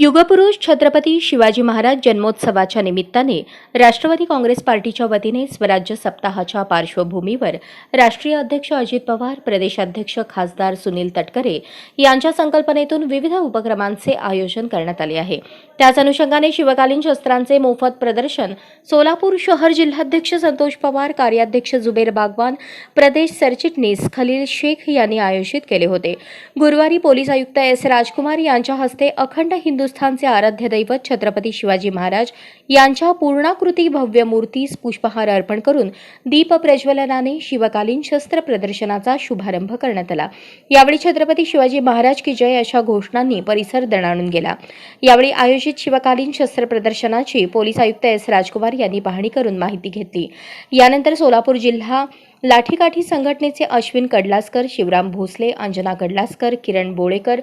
युगपुरुष छत्रपती शिवाजी महाराज जन्मोत्सवाच्या निमित्ताने राष्ट्रवादी काँग्रेस पार्टीच्या वतीने स्वराज्य सप्ताहाच्या पार्श्वभूमीवर राष्ट्रीय अध्यक्ष अजित पवार प्रदेशाध्यक्ष खासदार सुनील तटकरे यांच्या संकल्पनेतून विविध उपक्रमांचे आयोजन करण्यात आले आहे. त्याच अनुषंगाने शिवकालीन शस्त्रांचे मोफत प्रदर्शन सोलापूर शहर जिल्हाध्यक्ष संतोष पवार कार्याध्यक्ष जुबेर बागवान प्रदेश सरचिटणीस खलील शेख यांनी आयोजित केले होते. गुरुवारी पोलीस आयुक्त एस राजकुमार यांच्या हस्ते अखंड हिंदू हिंदुस्थानचे आराध्य दैवत छत्रपती शिवाजी महाराज यांच्या पूर्णाकृती भव्य मूर्तीस पुष्पहार अर्पण करून दीप प्रज्वलनाने शिवकालीन शस्त्र प्रदर्शनाचा शुभारंभ करण्यात आला. यावेळी छत्रपती शिवाजी महाराज की जय अशा घोषणांनी परिसर दणाणून गेला. यावेळी आयोजित शिवकालीन शस्त्र प्रदर्शनाची पोलीस आयुक्त एस राजकुमार यांनी पाहणी करून माहिती घेतली. यानंतर सोलापूर जिल्हा लाठीकाठी संघटनेचे अश्विन कडलासकर शिवराम भोसले अंजना कडलासकर किरण बोळेकर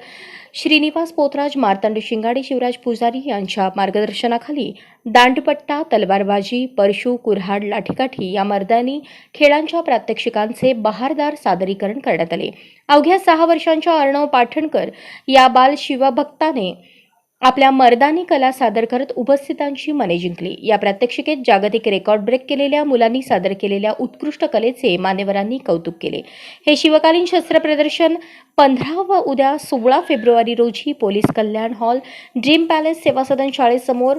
श्रीनिवास पोतराज मार्तंड शिंगाडे शिवराज पुजारी यांच्या मार्गदर्शनाखाली दांडपट्टा तलवारबाजी परशू कुऱ्हाड लाठीकाठी या मर्दानी खेळांच्या प्रात्यक्षिकांचे बहारदार सादरीकरण करण्यात आले. अवघ्या सहा वर्षांच्या अर्णव पाठणकर या बाल शिवभक्ताने आपल्या मर्दानी कला सादर करत उपस्थितांची मने जिंकली. या प्रात्यक्षिकेत जागतिक रेकॉर्ड ब्रेक केलेल्या मुलांनी सादर केलेल्या उत्कृष्ट कलेचे मान्यवरांनी कौतुक केले. हे शिवकालीन शस्त्र प्रदर्शन पंधरा व उद्या सोळा फेब्रुवारी रोजी police Kalyan hall dream palace Seva Sadan शाळेसमोर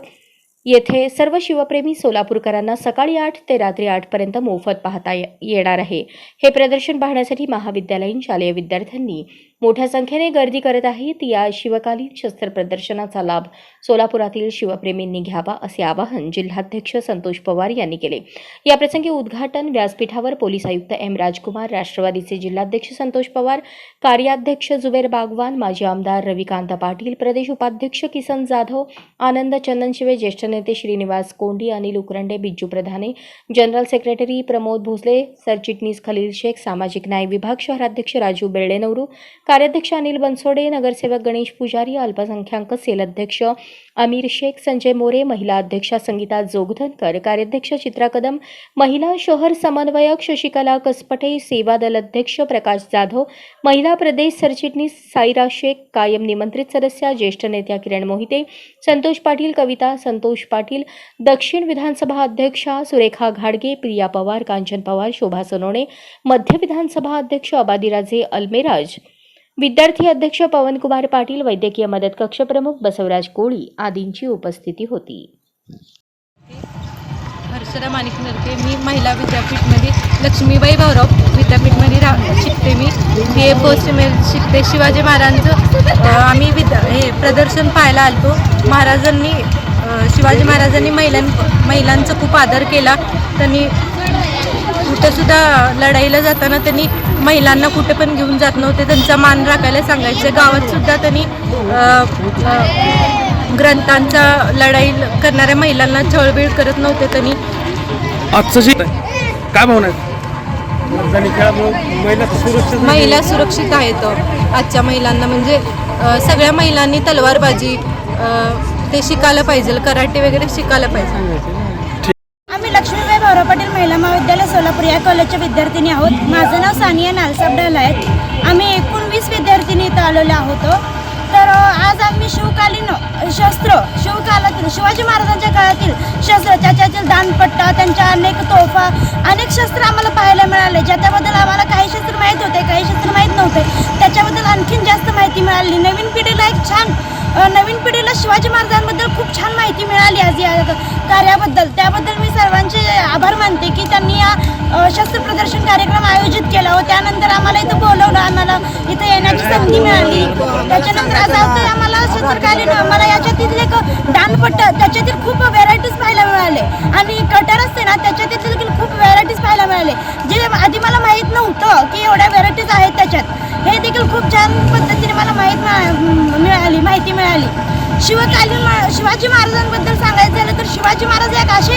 येथे सर्व शिवप्रेमी सोलापूरकरांना सकाळी आठ ते रात्री आठपर्यंत मोफत पाहता येणार आहे. हे प्रदर्शन पाहण्यासाठी महाविद्यालयीन शालेय विद्यार्थ्यांनी मोठ्या संख्येने गर्दी करत आहेत. या शिवकालीन शस्त्र प्रदर्शनाचा लाभ सोलापुरातील शिवप्रेमींनी घ्यावा असे आवाहन जिल्हाध्यक्ष संतोष पवार यांनी केले. याप्रसंगी उद्घाटन व्यासपीठावर पोलीस आयुक्त एम राजकुमार राष्ट्रवादीचे जिल्हाध्यक्ष संतोष पवार कार्याध्यक्ष जुबेर बागवान माजी आमदार रविकांत पाटील प्रदेश उपाध्यक्ष किसन जाधव आनंद चंदनशिवे ज्येष्ठ नेते श्रीनिवास कोंडी अनिल उकरंडे बिज्जू प्रधाने जनरल सेक्रेटरी प्रमोद भोसले सरचिटणीस खलील शेख सामाजिक न्याय विभाग शहराध्यक्ष राजू बेर्डेनवरू कार्याध्यक्ष अनिल बनसोडे नगरसेवक गणेश पुजारी अल्पसंख्याक सेल अध्यक्ष अमीर शेख संजय मोरे महिला अध्यक्षा संगीता जोगधनकर कार्याध्यक्ष चित्रा कदम महिला शहर समन्वयक शशिकला कसपटे सेवा दल अध्यक्ष प्रकाश जाधव महिला प्रदेश सरचिटणीस साईरा शेख कायम निमंत्रित सदस्या ज्येष्ठ नेत्या किरण मोहिते संतोष पाटील कविता संतोष पाटील दक्षिण विधानसभा अध्यक्षा सुरेखा घाडगे प्रिया पवार कांचन पवार शोभा सोनवणे मध्य विधानसभा अध्यक्ष अबादिराजे अल्मेराज विद्यार्थी अध्यक्ष पवनकुमार पाटील वैद्यकीय मदत कक्षप्रमुख बसवराज कोळी आदींची उपस्थिती होती. हर्षदा माणिक नरके मी महिला विद्यापीठमध्ये लक्ष्मीबाई भाऊराव विद्यापीठमध्ये रा शिकते मी. बी ए पोस्ट शिकते शिवाजी महाराजांचं आम्ही विद्या हे प्रदर्शन पाहायला आलतो. महाराजांनी शिवाजी महाराजांनी महिलां महिलांचा खूप आदर केला. त्यांनी कुठेसुद्धा लढाईला जाताना त्यांनी महिलांना कुठे पण घेऊन जात नव्हते. त्यांचा मान राखायला सांगायचे. गावात सुद्धा त्यांनी ग्रंथांचा लढाई करणाऱ्या महिलांना छळबीळ करत नव्हते त्यांनी. आजचं जे काय भावना खेळामुळे महिला सुरक्षित महिला सुरक्षित आहेत. आजच्या महिलांना म्हणजे सगळ्या महिलांनी तलवारबाजी ते शिकायला पाहिजे कराटे वगैरे शिकायला पाहिजे. आम्ही लक्ष्मीबाई भाऊराव पाटील महिला महाविद्यालय सोलापूर या कॉलेजच्या विद्यार्थिनी आहोत. माझं नाव सानिया नालसाबडाल आहेत. आम्ही एकूण वीस विद्यार्थिनी इथं आलेलो आहोत. तर आज आम्ही शिवकालीन शस्त्र शिवकालातील शिवाजी महाराजांच्या काळातील शस्त्र त्याच्यातील दानपट्टा त्यांच्या अनेक तोफा अनेक शस्त्र आम्हाला पाहायला मिळाले. ज्याच्याबद्दल आम्हाला काही शस्त्र माहीत होते काही शस्त्र माहीत नव्हते त्याच्याबद्दल आणखीन जास्त माहिती मिळाली. नवीन पिढीला एक छान नवीन पिढीला शिवाजी महाराजांबद्दल खूप छान माहिती मिळाली आज या कार्याबद्दल. त्याबद्दल मी सर्वांचे आभार मानते की त्यांनी या शस्त्र प्रदर्शन कार्यक्रम आयोजित केला व त्यानंतर आम्हाला इथं बोलवलं आम्हाला इथं येण्याची संधी मिळाली. त्याच्यानंतर असं होतं आम्हाला याच्यात तिथले एक डान्स शिवकालीन मा- शिवाजी महाराजांबद्दल सांगायचं झालं तर शिवाजी महाराज एक असे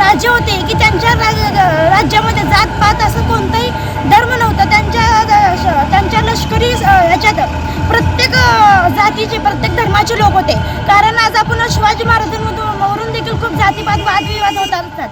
राजे होते की त्यांच्या राज्यामध्ये राज्यामध्ये जातपात असं कोणताही धर्म नव्हता. त्यांच्या त्यांच्या लष्करी याच्यात प्रत्येक जातीचे प्रत्येक धर्माचे लोक होते. कारण आज आपण शिवाजी महाराजांमधून वरून देखील खूप जातीपात वादविवाद होत असतात.